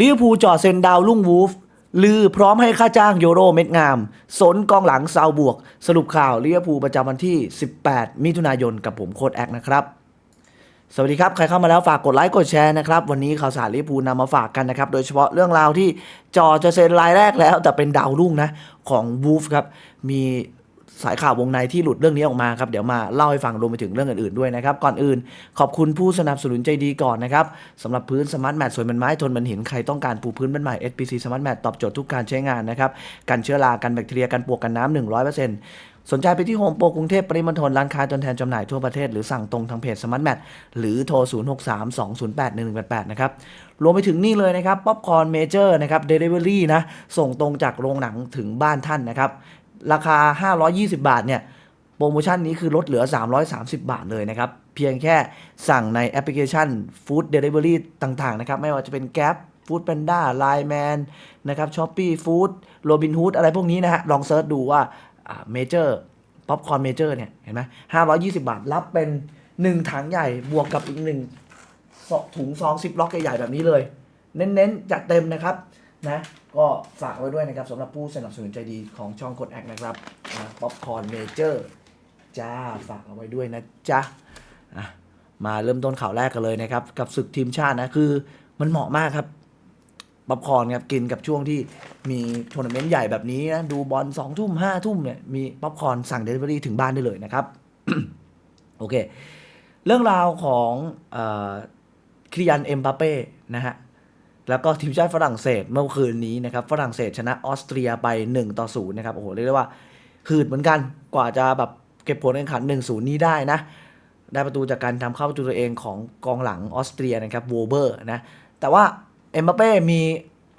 ลิเวอร์พูลจอเซ็นดาวลุ่งวูฟลือพร้อมให้ค่าจ้างโยโรเม็ดงาม สนกองหลังซาวบวก สรุปข่าวลิเวอร์พูลประจำวันที่ 18 มิถุนายนกับผมโค้ดแอคนะครับสวัสดีครับ ใครเข้ามาแล้วฝากกดไลค์กดแชร์นะครับ วันนี้ข่าวสารลิเวอร์พูลนำมาฝากกันนะครับ โดยเฉพาะเรื่องราวที่จอจะเซ็นรายแรกแล้ว แต่เป็นดาวรุ่งนะ ของวูฟครับ มี สายข่าววงในที่หลุดเรื่องนี้ออกมาครับเดี๋ยวมาเล่าให้ฟังรวมไปถึงเรื่องอื่นๆด้วยนะครับ ก่อนอื่นขอบคุณผู้สนับสนุนใจดีก่อนนะครับสำหรับพื้นสมาร์ทแมทสวยเหมันไม้ทนเหมันหินใครต้องการปูพื้นบ้านใหม่ SPC Smart Mat ตอบโจทย์ทุกการใช้งานนะครับกันเชื้อรากันแบคทีเรียกันปวกกันน้ำ100%สนใจไปที่โฮมโปรกรุงเทพปริมณฑลร้านค้าจนแทนจำหน่ายทั่วประเทศหรือสั่งตรงทางเพจสมาร์ทแมทหรือโทร 0632081188 นะครับ รวมไปถึงนี่เลยนะครับ ป๊อปคอร์นเมเจอร์นะครับเดลิเวอรี่นะ ส่งตรงจากโรงหนังถึงบ้านท่านนะครับ ราคา 520 บาทเนี่ยโปรโมชั่นนี้คือลดเหลือ 330 บาทเลยนะครับ เพียงแค่สั่งในแอปพลิเคชัน Food Delivery ต่างๆนะครับ ไม่ว่าจะเป็น Gap Food Panda Line Man นะครับ Shopee Food Robinhood อะไรพวกนี้นะฮะ ลองเซิร์ชดูว่าเมเจอร์ป๊อปคอร์นเมเจอร์เนี่ย เห็นไหม520บาท รับเป็น1ถังใหญ่บวกกับอีก1สองถุงซองซิปล็อกใหญ่ๆแบบนี้เลย เน้นๆ จัดเต็มนะครับ นะก็ฝากไว้ด้วยนะครับสำหรับผู้สนับสนุนใจดีของช่องกดแอคนะครับป๊อปคอร์นเมเจอร์จ้าฝากเอาไว้ด้วยนะจ๊ะมาเริ่มต้นข่าวแรกกันเลยนะครับ กับศึกทีมชาตินะคือมันเหมาะมากครับป๊อปคอร์นครับกินกับช่วงที่มีทัวร์นาเมนต์ใหญ่แบบนี้นะดูบอลสองทุ่มห้าทุ่มเนี่ยมีป๊อปคอร์นสั่งเดลิเวอรี่ถึงบ้านได้เลยนะครับ โอเค เรื่องราวของอคิริยันเอ็มบาเป้นะฮะ แล้วก็ทีมชาติฝรั่งเศสเมื่อคืนนี้นะครับฝรั่งเศสชนะออสเตรียไป 1 ต่อ 0 นะครับ โอ้โห เรียกได้ว่าหืดเหมือนกันกว่าจะแบบเก็บผลการแข่งขัน 1-0 นี้ได้นะ ได้ประตูจากการทำเข้าประตูตัวเองของกองหลังออสเตรียนะครับโวเบอร์นะ แต่ว่าเอ็มบาเป้มี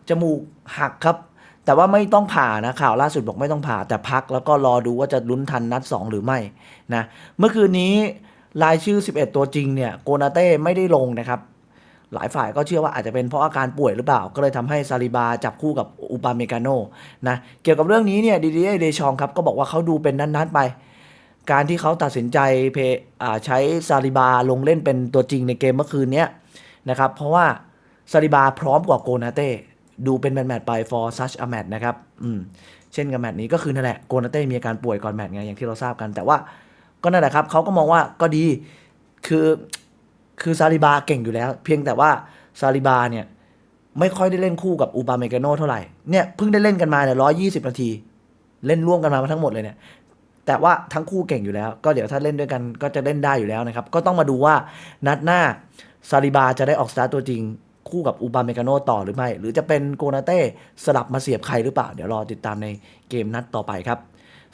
จมูกหักครับ แต่ว่าไม่ต้องผ่านะข่าวล่าสุดบอกไม่ต้องผ่าแต่พักแล้วก็รอดูว่าจะลุ้นทันนัด 2 หรือไม่นะเมื่อคืนนี้รายชื่อ 11 ตัวจริงเนี่ยโกนาเต้ไม่ได้ลงนะครับ หลายฝ่ายก็เชื่อว่าอาจจะเป็นเพราะอาการป่วยหรือเปล่า ก็เลยทำให้ซาลิบาจับคู่กับอุปาเมกาโนนะเกี่ยวกับเรื่องนี้เนี่ยดีดีเดชองครับก็บอกว่าเขาดูเป็นนัดๆไป การที่เขาตัดสินใจเพใช้ซาลิบาลงเล่นเป็นตัวจริงในเกมเมื่อคืนนี้นะครับเพราะว่าซาลิบาพร้อมกว่าโกนาเต้ดูเป็นแมตช์ไป for such a match นะครับอืมเช่นกับแมตช์นี้ก็คือนั่นแหละโกนาเต้มีอาการป่วยก่อนแมตช์ไงอย่างที่เราทราบกัน แต่ว่าก็นั่นแหละครับเขาก็มองว่าก็ดีคือ คือซาลิบาเก่งอยู่แล้ว เพียงแต่ว่าซาลิบาเนี่ยไม่ค่อยได้เล่นคู่กับอูปาเมกาโนเท่าไหร่เนี่ยเพิ่งได้เล่นกันมาเนี่ยร้อยี่สิบนาที เล่นร่วมกันมาทั้งหมดเลยเนี่ยแต่ว่าทั้งคู่เก่งอยู่แล้ว ก็เดี๋ยวถ้าเล่นด้วยกันก็จะเล่นได้อยู่แล้วนะครับ ก็ต้องมาดูว่านัดหน้าซาลิบาจะได้ออกสตาร์ตัวจริง คู่กับอูปาเมกาโนต่อหรือไม่ หรือจะเป็นโกนาเต้สลับมาเสียบใครหรือเปล่า เดี๋ยวรอติดตามในเกมนัดต่อไปครับ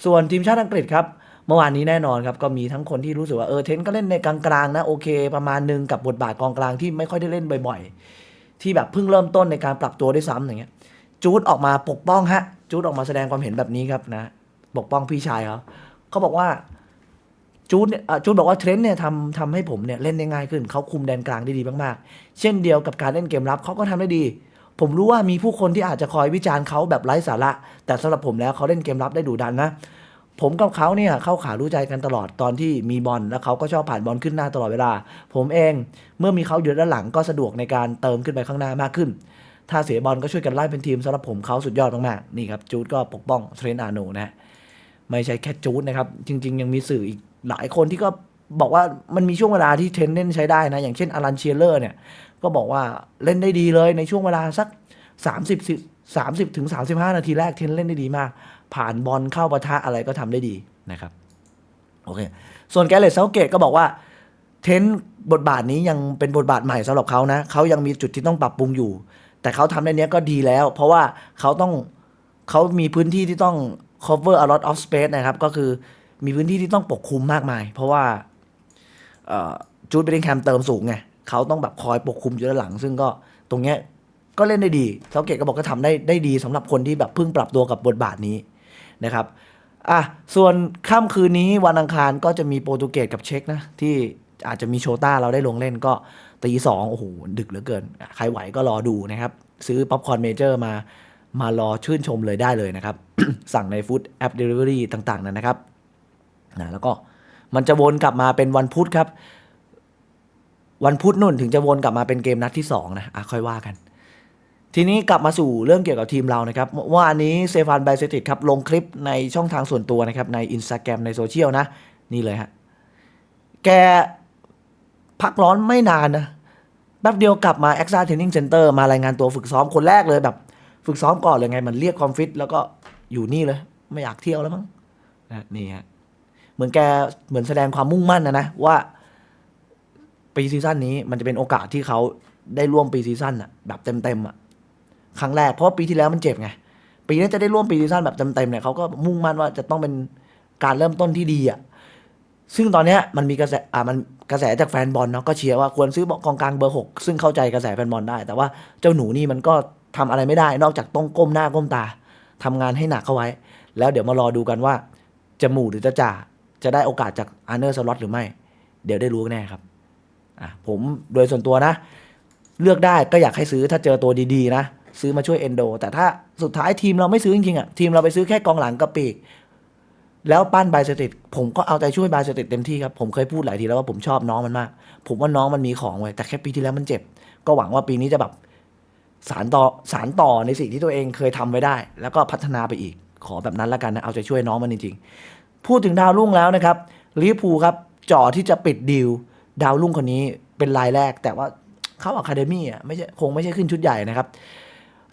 ส่วนทีมชาติอังกฤษครับ เมื่อวานนี้แน่นอนครับก็มีทั้งคนที่รู้สึกว่าเออเทนก็เล่นในกลางๆนะโอเค ประมาณหนึงกับบทบาทกองกลางที่ไม่ค่อยได้เล่นบ่อยๆ ที่แบบเพิ่งเริ่มต้นในการปรับตัวได้วยซ้ำอย่างเงี้ยจูดออกมาปกป้องฮะจูดออกมาแสดงความเห็นแบบนี้ครับนะปกป้องพี่ชายเขาเขาบอกว่าจูดเนี่ยจูดบอกว่าเทรนต์เนี่ยทำทำให้ผมเนี่ยเล่นได้ง่ายขึ้น เขาคุมแดนกลางได้ดีมากๆ เช่นเดียวกับการเล่นเกมรับเขาก็ทำได้ดี ผมรู้ว่ามีผู้คนที่อาจจะคอยวิจารณ์เขาแบบไร้สาระ แต่สำหรับผมแล้วเขาเล่นเกมรับได้ดุดันนะ ผมกับเขาเนี่ยเข้าขารู้ใจกันตลอดตอนที่มีบอลแล้วเขาก็ชอบผ่านบอลขึ้นหน้าตลอดเวลา ผมเองเมื่อมีเขาอยู่ด้านหลังก็สะดวกในการเติมขึ้นไปข้างหน้ามากขึ้น ถ้าเสียบอลก็ช่วยกันไล่เป็นทีมสำหรับผมเขาสุดยอดมากๆนี่ครับจูดก็ปกป้องเทรนต์อาโนนะไม่ใช่แค่จูดนะครับจริง ๆ ยังมีสื่ออีกหลายคนที่ก็บอกว่ามันมีช่วงเวลาที่เทรนต์เล่นใช้ได้นะอย่างเช่นอารันเชียเลอร์เนี่ยก็บอกว่าเล่นได้ดีเลยในช่วงเวลาสัก 30 30ถึง35 นาทีแรกเทรนต์เล่นได้ดีมาก ผ่านบอลเข้าปะทะอะไรก็ทำได้ดีนะครับโอเคส่วนแกเลตเซาเกตก็บอกว่าเทนต์บทบาทนี้ยังเป็นบทบาทใหม่สำหรับเขานะเขายังมีจุดที่ต้องปรับปรุงอยู่ แต่เขาทำในนี้ก็ดีแล้ว เพราะว่าเขาต้องเขามีพื้นที่ที่ต้อง cover a lot of space นะครับ ก็คือมีพื้นที่ที่ต้องปกคลุมมากมาย เพราะว่าจูดเบริงแคมเติมสูงไงเขาต้องแบบคอยปกคลุมอยู่ด้านหลัง ซึ่งก็ตรงเนี้ยก็เล่นได้ดีเซาเกตก็บอกก็ทำได้ได้ดีสำหรับคนที่แบบเพิ่งปรับตัวกับบทบาทนี้ นะครับอะส่วนค่ำคืนนี้วันอังคารก็จะมีโปรตุเกสกับเช็กนะ ที่อาจจะมีโชต้าเราได้ลงเล่นก็ตีสองโอ้โห ดึกเหลือเกิน ใครไหวก็รอดูนะครับ ซื้อป๊อปคอร์นเมเจอร์มามารอชื่นชมเลยได้เลยนะครับ สั่งในฟู้ดแอปเดลิเวอรี่ต่างๆ นั้นนะครับนะแล้วก็มันจะวนกลับมาเป็นวันพุธครับ วันพุธนุ่นถึงจะวนกลับมาเป็นเกมนัดที่สองนะอะค่อยว่ากัน ทีนี้กลับมาสู่เรื่องเกี่ยวกับทีมเรานะครับเมื่อวานนี้เซฟานไบเซติกครับลงคลิปในช่องทางส่วนตัวนะครับในอินสตาแกรมในโซเชียลนะ นี่เลยฮะ แกพักร้อนไม่นานนะแป๊บเดียวกลับมาแอคซ่าเทรนนิ่งเซ็นเตอร์มารายงานตัวฝึกซ้อมคนแรกเลยแบบ ฝึกซ้อมก่อนเลยไง มันเรียกความฟิตแล้วก็อยู่นี่เลย ไม่อยากเที่ยวแล้วมั้งนะนี่ฮะเหมือนแกเหมือนแสดงความมุ่งมั่นนะนะว่าปีซีซั่นนี้มันจะเป็นโอกาสที่เขาได้ร่วมปีซีซั่นอะแบบเต็มๆอะ ครั้งแรกเพราะปีที่แล้วมันเจ็บไงปีนี้จะได้ร่วมปีซีซั่นแบบเต็มๆเนี่ยเขาก็มุ่งมั่นว่าจะต้องเป็นการเริ่มต้นที่ดีอะซึ่งตอนนี้มันมีกระแสอ่ามันกระแสจากแฟนบอลเนาะก็เชียร์ว่าควรซื้อกองกลางเบอร์หกซึ่งเข้าใจกระแสแฟนบอลได้ แต่ว่าเจ้าหนูนี่มันก็ทำอะไรไม่ได้ นอกจากต้องก้มหน้าก้มตาทำงานให้หนักเข้าไว้ แล้วเดี๋ยวมารอดูกันว่าจะหมู่หรือจะจ่าจะได้โอกาสจากอาร์เนอร์สล็อตหรือไม่ เดี๋ยวได้รู้แน่ครับอะผมโดยส่วนตัวนะ เลือกได้ก็อยากให้ซื้อถ้าเจอตัวดีๆนะ ซื้อมาช่วยเอนโด แต่ถ้าสุดท้ายทีมเราไม่ซื้อจริงๆอะทีมเราไปซื้อแค่กองหลังกับปีก แล้วปั้นไบสติดผมก็เอาใจช่วยไบสติดเต็มที่ครับ ผมเคยพูดหลายทีแล้วว่าผมชอบน้องมันมาก ผมว่าน้องมันมีของไว้แต่แค่ปีที่แล้วมันเจ็บ ก็หวังว่าปีนี้จะแบบสารต่อสารต่อในสิ่งที่ตัวเองเคยทำไว้ได้ แล้วก็พัฒนาไปอีกขอแบบนั้นละกันนะเอาใจช่วยน้องมันจริงๆพูดถึงดาวรุ่งแล้วนะครับลิเวอร์พูครับจ่อที่จะปิดดีลดาวรุ่งคนนี้เป็นรายแรก แต่ว่าเข้าอะคาเดมี่อะไม่ใช่คงไม่ใช่ขึ้นชุดใหญ่นะครับ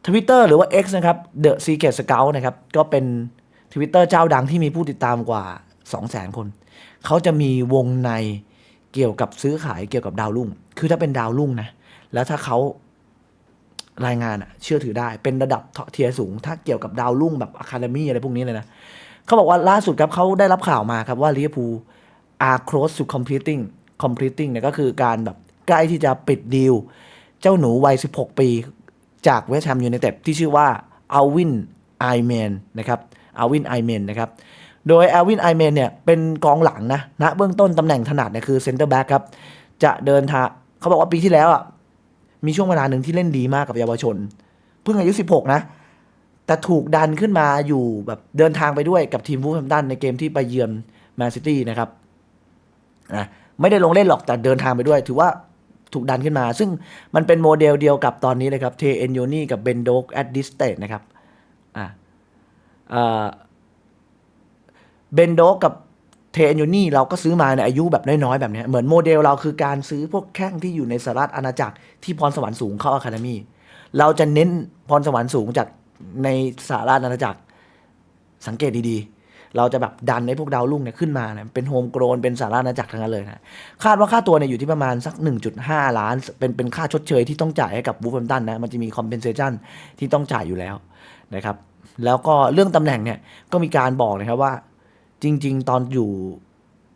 ทวิตเตอร์หรือว่า X นะครับ The Secret Scout นะครับ ก็เป็นทวิตเตอร์เจ้าดังที่มีผู้ติดตามกว่า 200,000 คน เขาจะมีวงในเกี่ยวกับซื้อขายเกี่ยวกับดาวรุ่ง คือถ้าเป็นดาวรุ่งนะ แล้วถ้าเขารายงานอะเชื่อถือได้ เป็นระดับเทียร์สูง ถ้าเกี่ยวกับดาวรุ่งแบบอะคาเดมี่อะไรพวกนี้เลยนะ เขาบอกว่าล่าสุดครับเขาได้รับข่าวมาครับว่าลิเวอร์พูล are close to completing completing เนี่ยก็คือการแบบใกล้ที่จะปิดดีล เจ้าหนูวัย 16 ปี จากเวสต์แฮมยูไนเต็ดที่ชื่อว่าอัลวินไอแมนนะครับอัลวินไอแมนนะครับโดยอัลวินไอแมนเนี่ยเป็นกองหลังนะณเบื้องต้นตำแหน่งถนัดเนี่ยคือเซนเตอร์แบ็กครับจะเดินทางเขาบอกว่าปีที่แล้วอะมีช่วงเวลาหนึ่งที่เล่นดีมากกับเยาวชน เพิ่งอายุ 16 นะ แต่ถูกดันขึ้นมาอยู่แบบเดินทางไปด้วยกับทีมวูฟแฮมป์ตันในเกมที่ไปเยือนแมนซิตี้นะครับนะไม่ได้ลงเล่นหรอกแต่เดินทางไปด้วย ถือว่า ถูกดันขึ้นมา ซึ่งมันเป็นโมเดลเดียวกับตอนนี้เลยครับเทเอนโยนี่กับเบนโดกแอดดิสเตทนะครับอ่าเบนโดกกับเทเอนโยนี่เราก็ซื้อมาในอายุแบบน้อยๆ แบบนี้เหมือนโมเดลเราคือการซื้อพวกแข้งที่อยู่ในสหรัฐอาณาจักรที่พรสวรรค์สูงเข้าอะคาเดมี่เราจะเน้นพรสวรรค์สูงจากในสหรัฐอาณาจักรสังเกตดีๆ เราจะแบบดันในพวกดาวรุ่งเนี่ยขึ้นมาเนี่ยเป็นโฮมโกรนเป็นสาราณาจักรทั้งนั้นเลยนะคาดว่าค่าตัวเนี่ยอยู่ที่ประมาณสัก 1.5 ล้าน เป็นเป็นค่าชดเชยที่ต้องจ่ายให้กับบูฟเฟมตันนะมันจะมีคอมเพนเซชันที่ต้องจ่ายอยู่แล้วนะครับแล้วก็เรื่องตำแหน่งเนี่ยก็มีการบอกนะครับว่าจริง ๆ ตอนอยู่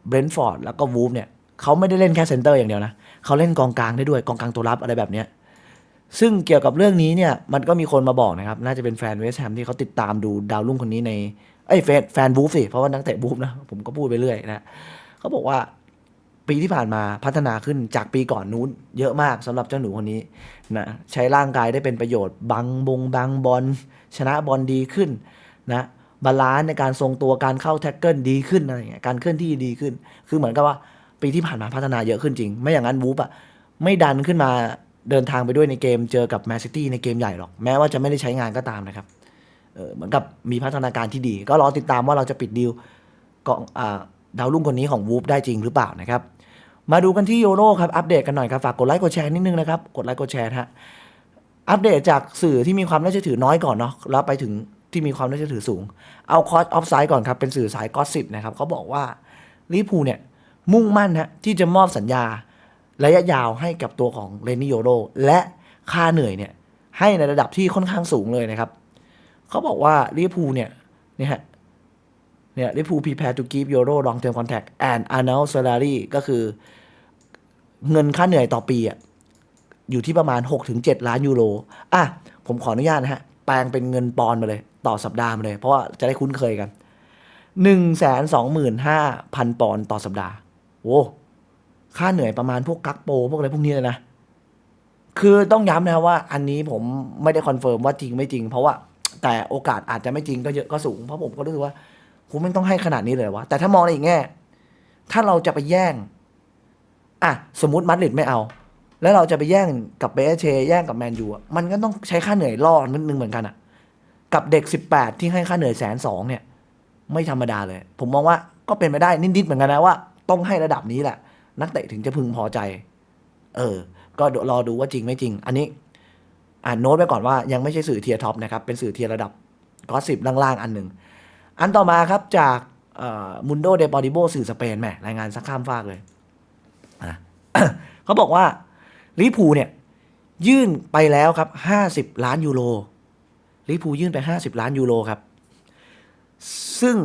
เบรนท์ฟอร์ดแล้วก็วูฟเนี่ยเขาไม่ได้เล่นแค่เซนเตอร์อย่างเดียวนะเขาเล่นกองกลางได้ด้วยกองกลางตัวรับอะไรแบบเนี้ยซึ่งเกี่ยวกับเรื่องนี้เนี่ยมันก็มีคนมาบอกนะครับ น่าจะเป็นแฟนเวสแฮมที่เขาติดตามดูดาวรุ่งคนนี้ใน เอ้ยแฟนแฟนบูฟสิเพราะว่านักเตะบูฟนะผมก็พูดไปเรื่อยนะเขาบอกว่าปีที่ผ่านมาพัฒนาขึ้นจากปีก่อนนู้น เยอะมากสำหรับเจ้าหนูคนนี้นะใช้ร่างกายได้เป็นประโยชน์ บังบงบังบอลชนะบอลดีขึ้นนะบาลานซ์ในการทรงตัวการเข้าแท็กเกิลดีขึ้นอะไรเงี้ยการเคลื่อนที่ดีขึ้น คือเหมือนกับว่าปีที่ผ่านมาพัฒนาเยอะขึ้นจริง ไม่อย่างนั้นวูฟอะไม่ดันขึ้นมาเดินทางไปด้วยในเกมเจอกับแมนซิตี้ในเกมใหญ่หรอก แม้ว่าจะไม่ได้ใช้งานก็ตามนะครับ เหมือนกับมีพัฒนาการที่ดี ก็รอติดตามว่าเราจะปิดดีลกองอ่าดาวรุ่งคนนี้ของวูฟได้จริงหรือเปล่านะครับ มาดูกันที่โยโรครับ อัปเดตกันหน่อยครับ ฝากกดไลค์กดแชร์นิดนึงนะครับ กดไลค์กดแชร์ฮะ อัปเดตจากสื่อที่มีความน่าเชื่อถือน้อยก่อนเนาะ แล้วไปถึงที่มีความน่าเชื่อถือสูง เอาคอร์สออฟไซด์ก่อนครับ เป็นสื่อสายกอสซิบนะครับเขาบอกว่าลิพูเนี่ยมุ่งมั่นฮะที่จะมอบสัญญาระยะยาวให้กับตัวของเรนิโยโรและค่าเหนื่อยเนี่ยให้ในระดับที่ค่อนข้างสูงเลยนะครับ เขาบอกว่าลิเวอร์พูลเนี่ยเนี่ยฮะเนี่ยลิเวอร์พูล prepare to give Euro long term contract and annual salary ก็คือ เงินค่าเหนื่อยต่อปีอะอยู่ที่ประมาณ 6-7 ล้านยูโรอะผมขออนุญาตนะฮะ แปลงเป็นเงินปอนมาเลย ต่อสัปดาห์มาเลย เพราะว่าจะได้คุ้นเคยกัน 125,000 ปอนต่อสัปดาห์โว้ค่าเหนื่อยประมาณพวกกักโป พวกอะไรพวกนี้เลยนะ คือต้องย้ำนะว่าอันนี้ผมไม่ได้คอนเฟิร์มว่าจริงไม่จริง เพราะว่า แต่โอกาสอาจจะไม่จริงก็เยอะก็สูง เพราะผมก็รู้สึกว่าคุณไม่ต้องให้ขนาดนี้เลยวะแต่ถ้ามองในอีกแง่ ถ้าเราจะไปแย่ง อะ สมมติมาดริดไม่เอา แล้วเราจะไปแย่งกับเบสเชแย่งกับแมนยูอะมันก็ต้องใช้ค่าเหนื่อยล่อนิดนึงเหมือนกันอะกับเด็ก18ที่ให้ค่าเหนื่อยแสนสองเนี่ย ไม่ธรรมดาเลย ผมมองว่าก็เป็นไปได้นิดๆเหมือนกันนะว่า ต้องให้ระดับนี้แหละ นักเตะถึงจะพึงพอใจ เออ ก็เดี๋ยวรอดูว่าจริงไม่จริง อันนี้ อ่านโน้ตไว้ก่อนว่ายังไม่ใช่สื่อเทียร์ท็อปนะครับ เป็นสื่อเทียร์ระดับก็สิบล่างๆ อันหนึ่ง อันต่อมาครับจากมุนโดเดปอดิโบสื่อสเปนแหมรายงานสักข้ามฟากเลยอะเขาบอกว่าลิพูเนี่ย ยื่นไปแล้วครับห้าสิบล้านยูโรลิพูยื่นไปห้าสิบล้านยูโรครับ ซึ่ง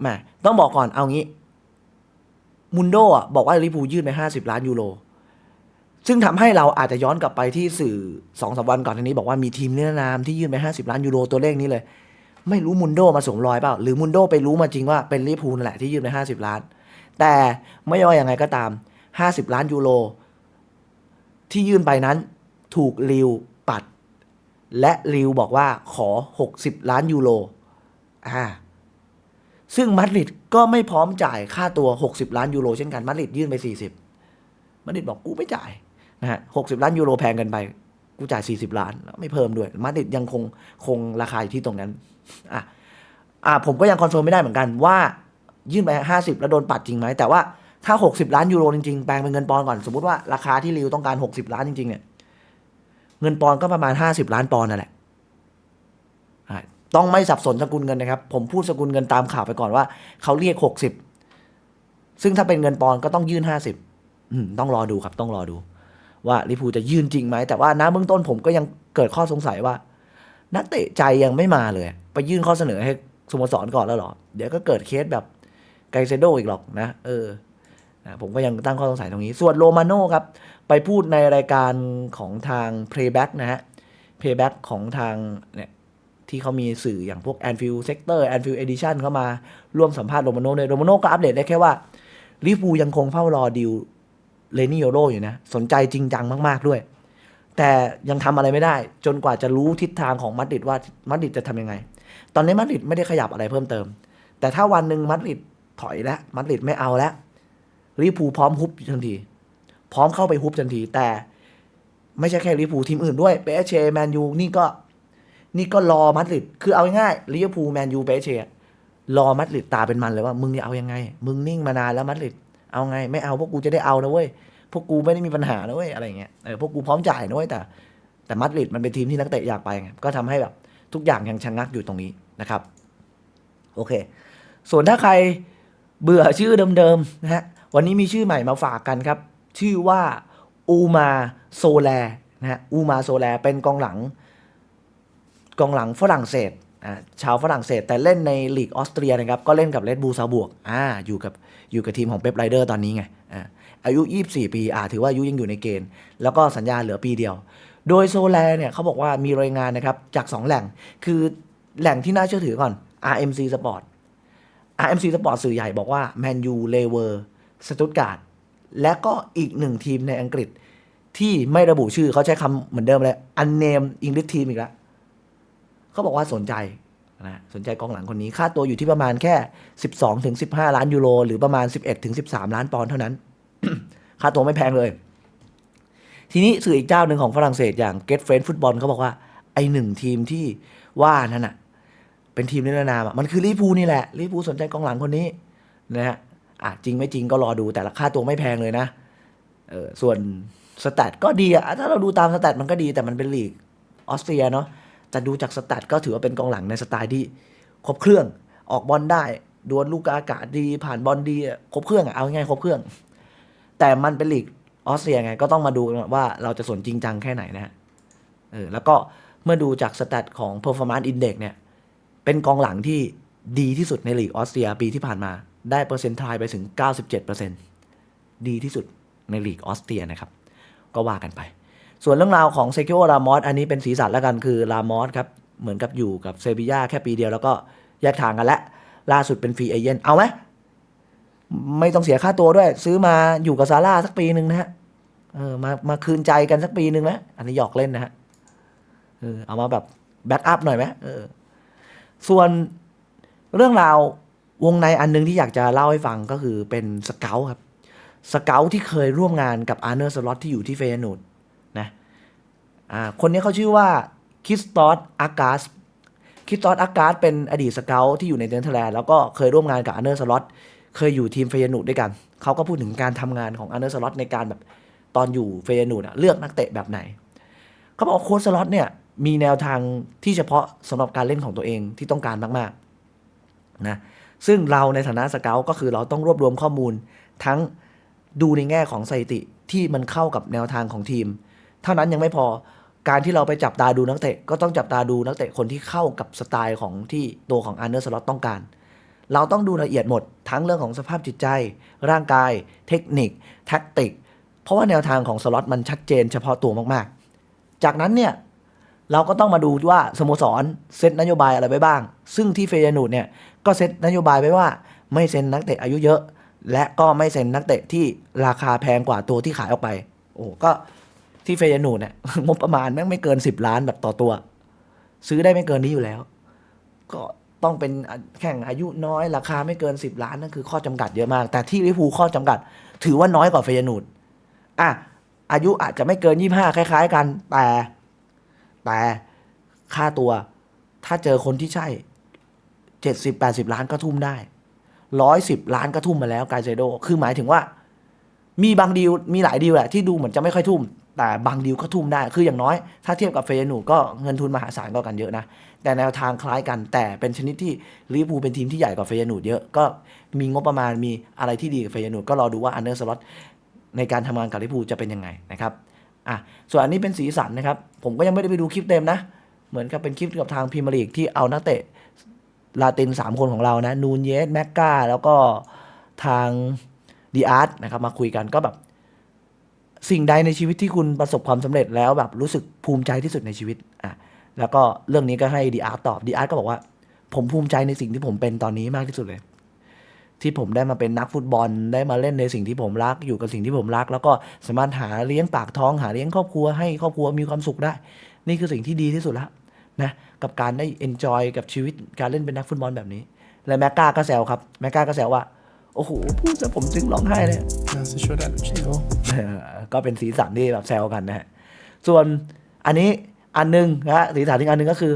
แหมต้องบอกก่อนเอางี้มุนโดอะบอกว่าลิพูยื่นไปห้าสิบล้านยูโร ซึ่งทำให้เราอาจจะย้อนกลับไปที่สื่อสองสามวันก่อนทีนี้ บอกว่ามีทีมเนื้อนามที่ยื่นไปห้าสิบล้านยูโรตัวเลขนี้เลย ไม่รู้มุนโดมาสวมรอยเปล่า หรือมุนโดไปรู้มาจริงว่าเป็นลิพูลนั่นแหละที่ยื่นไปห้าสิบล้าน แต่ไม่ว่ายังไงก็ตามห้าสิบล้านยูโรที่ยื่นไปนั้นถูกริวปัด และริวบอกว่าขอ 60 ล้านยูโรอ่าซึ่งมาดริดก็ไม่พร้อมจ่ายค่าตัว 60 ล้านยูโรเช่นกันมาดริดยื่นไป 40มาดริดบอกกูไม่จ่าย นะฮะ60ล้านยูโรแพงกินไป กูจ่าย40ล้านแล้วไม่เพิ่มด้วย มาดริดยังคงคงราคาอยู่ที่ตรงนั้น อะอ่าผมก็ยังคอนเฟิร์มไม่ได้เหมือนกันว่ายื่นไป50แล้วโดนปัดจริงไหม แต่ว่าถ้า60ล้านยูโรจริงๆ แปลงเป็นเงินปอนด์ก่อน สมมติว่าราคาที่ริวต้องการ60ล้านจริงๆเนี่ย เงินปอนด์ก็ประมาณ50ล้านปอนด์นั่นแหละต้องไม่สับสนสกุลเงินนะครับ ผมพูดสกุลเงินตามข่าวไปก่อนว่าเขาเรียก60ซึ่งถ้าเป็นเงินปอนด์ก็ต้องยื่น50อืมต้องรอดูครับต้องรอดู ว่าลิพูจะยื่นจริงไหม แต่ว่าน้าเบื้องต้นผมก็ยังเกิดข้อสงสัยว่า นักเตะใจยังไม่มาเลย ไปยื่นข้อเสนอให้สโมสรก่อนแล้วหรอ เดี๋ยวก็เกิดเคสแบบไกเซโดอีกหรอกนะเออนะผมก็ยังตั้งข้อสงสัยตรงนี้ ส่วนโรมาโน่ครับ ไปพูดในรายการของทาง Playback นะฮะ Playback ของทางเนี่ยที่เขามีสื่ออย่างพวก Anfield Sector Anfield Edition เข้ามาร่วมสัมภาษณ์โรมาโน่เนี่ยโรมาโน่ก็อัปเดตได้แค่ว่าลิเวอร์พูยังคงเฝ้ารอดิว เลนี่โยโรอยู่นะ สนใจจริงจังมากๆด้วย แต่ยังทำอะไรไม่ได้ จนกว่าจะรู้ทิศทางของมาดริดว่ามาดริดจะทำยังไง ตอนนี้มาดริดไม่ได้ขยับอะไรเพิ่มเติม แต่ถ้าวันหนึ่งมาดริดถอยแล้วมาดริดไม่เอาแล้วลิเวอร์พูลพร้อมฮุบทันที พร้อมเข้าไปฮุบทันที แต่ไม่ใช่แค่ลิเวอร์พูลทีมอื่นด้วยเปเชแมนยูนี่ก็นี่ก็รอมาดริด คือเอาง่ายลิเวอร์พูลแมนยูเปเชรอมาดริดตาเป็นมันเลยว่า มึงจะเอายังไง มึงนิ่งมานานแล้วมาดริด เอาไงไม่เอาพวกกูจะได้เอานะเว้ยพวกกูไม่ได้มีปัญหานะเว้ยอะไรเงี้ยเออพวกกูพร้อมจ่ายนะเว้ยแต่ แต่มาดริดมันเป็นทีมที่นักเตะอยากไปไงก็ทำให้แบบทุกอย่างยังชะงงักอยู่ตรงนี้นะครับโอเค ส่วนถ้าใครเบื่อชื่อเดิมๆนะฮะวันนี้มีชื่อใหม่มาฝากกันครับ ชื่อว่าอูมาโซแลนะฮะอูมาโซแลเป็นกองหลัง กองหลังฝรั่งเศส ชาวฝรั่งเศสแต่เล่นในลีกออสเตรียนะครับ ก็เล่นกับเลดบูซาบวกอ่าอยู่กับอยู่กับทีมของเป๊ปไรเดอร์ตอนนี้ไงอ่าอายุ 24 ปีอ่าถือว่าอายุยังอยู่ในเกณฑ์ แล้วก็สัญญาเหลือปีเดียว โดยโซแลเนี่ยเขาบอกว่ามีรายงานนะครับจาก 2 แหล่งคือแหล่งที่น่าเชื่อถือก่อน RMC Sport RMC Sport สื่อใหญ่บอกว่าแมนยูเลเวอร์สตุตการ์ดและก็อีกหนึ่งทีมในอังกฤษ ที่ไม่ระบุชื่อเขาใช้คำเหมือนเดิมเลย unname English team อีกแล้ว เขาบอกว่าสนใจนะสนใจกองหลังคนนี้ ค่าตัวอยู่ที่ประมาณแค่ 12ถึง15 ล้านยูโร หรือประมาณ 11ถึง13 ล้านปอนด์เท่านั้น ค่าตัวไม่แพงเลย ทีนี้สื่ออีกเจ้าหนึ่งของฝรั่งเศสอย่าง Get Friend Football เขาบอกว่าไอหนึ่งทีมที่ว่านั่นน่ะเป็นทีมนิรนามมันคือลิเวอร์พูนี่แหละลิเวอร์พูสนใจกองหลังคนนี้นะฮะอะจริงไม่จริงก็รอดูแต่ละค่าตัวไม่แพงเลยนะเออส่วนสแตทก็ดีอะถ้าเราดูตามสแตทมันก็ดีแต่มันเป็นลีกออสเตรียเนาะ แต่ดูจากสแตทก็ถือว่าเป็นกองหลังในสไตล์ที่ครบเครื่องออกบอลได้ดวลลูกอากาศดีผ่านบอลดีครบเครื่องเอาง่ายครบเครื่อง แต่มันเป็นลีกออสเตรียไงก็ต้องมาดูกันว่าเราจะสนจริงจังแค่ไหนนะฮะเออแล้วก็เมื่อดูจากสแตทของ performance index เนี่ยเป็นกองหลังที่ดีที่สุดในลีกออสเตรียปีที่ผ่านมา ได้เปอร์เซ็นต์ทายไปถึง 97%ดีที่สุดในลีกออสเตรียนะครับ ก็ว่ากันไป ส่วนเรื่องราวของเซคิโอรามอสอันนี้เป็นสีสันแล้วกันคือรามอสครับ เหมือนกับอยู่กับเซบีย่าแค่ปีเดียวแล้วก็แยกทางกันแล้วล่าสุดเป็นฟรีเอเย่นเอาไหมไม่ต้องเสียค่าตัวด้วย ซื้อมาอยู่กับซาร่าสักปีหนึ่งนะฮะเออมามาคืนใจกันสักปีหนึ่งไหมอันนี้หยอกเล่นนะฮะเออเอามาแบบแบ็กอัพหน่อยไหมเออส่วนเรื่องราววงในอันหนึงที่อยากจะเล่าให้ฟังก็คือเป็นสเกลครับสเกลที่เคยร่วมงานกับอาร์เนอร์สล็อตที่อยู่ที่เฟยนูด อ่าคนนี้เขาชื่อว่าคิสตอสอากาสคิสตอสอากาสเป็นอดีตสเกลที่อยู่ในเนเธอร์แลนด์แล้วก็เคยร่วมงานกับอาร์เนอร์สล็อตเคยอยู่ทีมเฟยนูดด้วยกัน เขาก็พูดถึงการทำงานของอาร์เนอร์สล็อตในการแบบตอนอยู่เฟยนูดเลือกนักเตะแบบไหน เขาบอกโค้ชสล็อตเนี่ยมีแนวทางที่เฉพาะสำหรับการเล่นของตัวเองที่ต้องการมากๆนะซึ่งเราในฐานะสเกลก็คือเราต้องรวบรวมข้อมูลทั้งดูในแง่ของสถิติที่มันเข้ากับแนวทางของทีม เท่านั้นยังไม่พอการที่เราไปจับตาดูนักเตะก็ต้องจับตาดูนักเตะคนที่เข้ากับสไตล์ของที่ตัวของอาร์เนอร์สล็อตต้องการ เราต้องดูละเอียดหมดทั้งเรื่องของสภาพจิตใจ ร่างกาย เทคนิค แท็กติก เพราะว่าแนวทางของสล็อตมันชัดเจนเฉพาะตัวมากๆ จากนั้นเนี่ยเราก็ต้องมาดูว่าสโมสรเซตนโยบายอะไรไว้บ้าง ซึ่งที่เฟยนูดเนี่ยก็เซตนโยบายไว้ว่าไม่เซ็นนักเตะอายุเยอะ และก็ไม่เซ็นนักเตะที่ราคาแพงกว่าตัวที่ขายออกไป โอ้ก็ ที่เฟยนูดเนี่ยงบประมาณแม่งไม่เกิน10ล้านแบบต่อตัว ซื้อได้ไม่เกินนี้อยู่แล้ว ก็ต้องเป็นแข่งอายุน้อยราคาไม่เกิน10ล้านนั่นคือข้อจำกัดเยอะมาก แต่ที่ลิเวอร์พูข้อจำกัด ถือว่าน้อยกว่าเฟยนูดอะอายุอาจจะไม่เกิน25คล้าย ๆ กัน แต่แต่ค่าตัว ถ้าเจอคนที่ใช่เจ็ดสิบแปดสิบล้านก็ทุ่มได้ร้อยสิบล้านก็ทุ่มมาแล้วกายเซโด คือหมายถึงว่า มีบางดีลมีหลายดีลแหละที่ดูเหมือนจะไม่ค่อยทุ่ม แต่บางดีลก็ทุ่มได้ คืออย่างน้อย ถ้าเทียบกับเฟยนูก็เงินทุนมหาศาลก็กันเยอะนะ แต่แนวทางคล้ายกัน แต่เป็นชนิดที่ลิเวอร์พูลเป็นทีมที่ใหญ่กว่าเฟยนูเยอะ ก็มีงบประมาณ มีอะไรที่ดีกับเฟยนูก็รอดูว่าอันเดอร์สล็อตในการทำงานกับลิเวอร์พูลจะเป็นยังไงนะครับ อะ ส่วนอันนี้เป็นสีสันนะครับ ผมก็ยังไม่ได้ไปดูคลิปเต็มนะ เหมือนกับเป็นคลิปกับทางพรีเมียร์ลีกที่เอานักเตะลาติน 3 คนของเรานะ นูนเยส แม็กกาแล้วก็ทางดีอาร์ตนะครับ มาคุยกันก็แบบ สิ่งใดในชีวิตที่คุณประสบความสำเร็จแล้วแบบรู้สึกภูมิใจที่สุดในชีวิตอะแล้วก็เรื่องนี้ก็ให้ดีอาร์ตตอบดีอาร์ตก็บอกว่า ผมภูมิใจในสิ่งที่ผมเป็นตอนนี้มากที่สุดเลย ที่ผมได้มาเป็นนักฟุตบอลได้มาเล่นในสิ่งที่ผมรักอยู่กับสิ่งที่ผมรัก แล้วก็สามารถหาเลี้ยงปากท้องหาเลี้ยงครอบครัวให้ครอบครัวมีความสุขได้ นี่คือสิ่งที่ดีที่สุดแล้วนะกับการได้เอนจอยกับชีวิตการเล่นเป็นนักฟุตบอลแบบนี้ และแมกกาก็แซวครับแมกกาก็แซวว่าโอ้โหพูดซะผมซึ้งร้องไห้เลย ก็เป็นสีสันที่แบบแซวกันนะฮะส่วนอันนี้อันหนึงนะฮะสีสันอีกอันหนึงก็คือ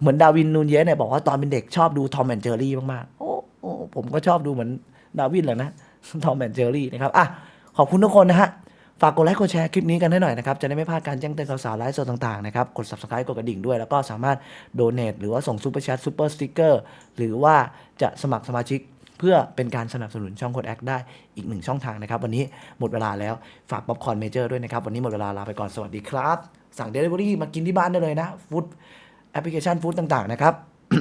เหมือนดาวินนูนเยสเนี่ยบอกว่าตอนเป็นเด็กชอบดูทอมแอนเจอรี่มากๆโอ้โอ้ผมก็ชอบดูเหมือนดาวินแหละนะทอมแอนเจอรี่นะครับอะขอบคุณทุกคนนะฮะฝากกดไลค์กดแชร์คลิปนี้กันให้หน่อยนะครับ จะได้ไม่พลาดการแจ้งเตือนข่าวสารไลฟ์สดต่างๆนะครับ กด subscribe กดกระดิ่งด้วย แล้วก็สามารถโดเน a หรือว่าส่งซูเปอร์แชทซูเปอร์สติ๊กเกอร์หรือว่าจะสมัครสมาชิก เพื่อเป็นการสนับสนุนช่องโคดแอคได้อีกหนึ่งช่องทางนะครับ วันนี้หมดเวลาแล้วฝากป๊อปคอร์นเมเจอร์ด้วยนะครับ วันนี้หมดเวลาลาไปก่อนสวัสดีครับ สั่งเดลิเวอรี่มากินที่บ้านได้เลยนะฟู้ดแอปพลิเคชันฟู้ดต่างๆนะครับ